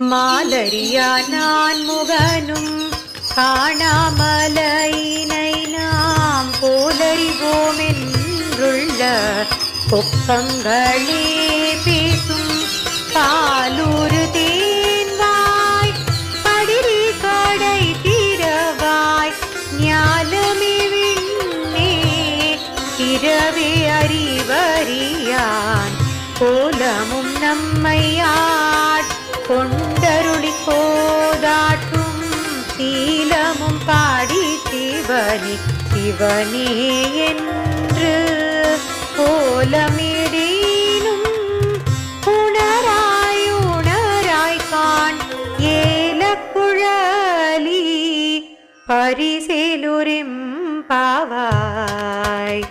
மாதரியா நான் முகனும் காணாமலையினை நாம் போதறிவோம் என்றுள்ள கொப்பங்களே பேசும் பாலூரு தேன்வாய் படிரி கடை திரவாய் ஞானமே விண்ணே திரவே அறிவறியான் கோலமும் நம்மையாட் கொண்டு கொண்டருளி போதாட்டும் சீலமும் பாடி சிவனி சிவனே என்று கோலமிடேனும் உணராய் உணராய் காண் ஏலக்குழலி பரிசேலுரிம் பாவாய்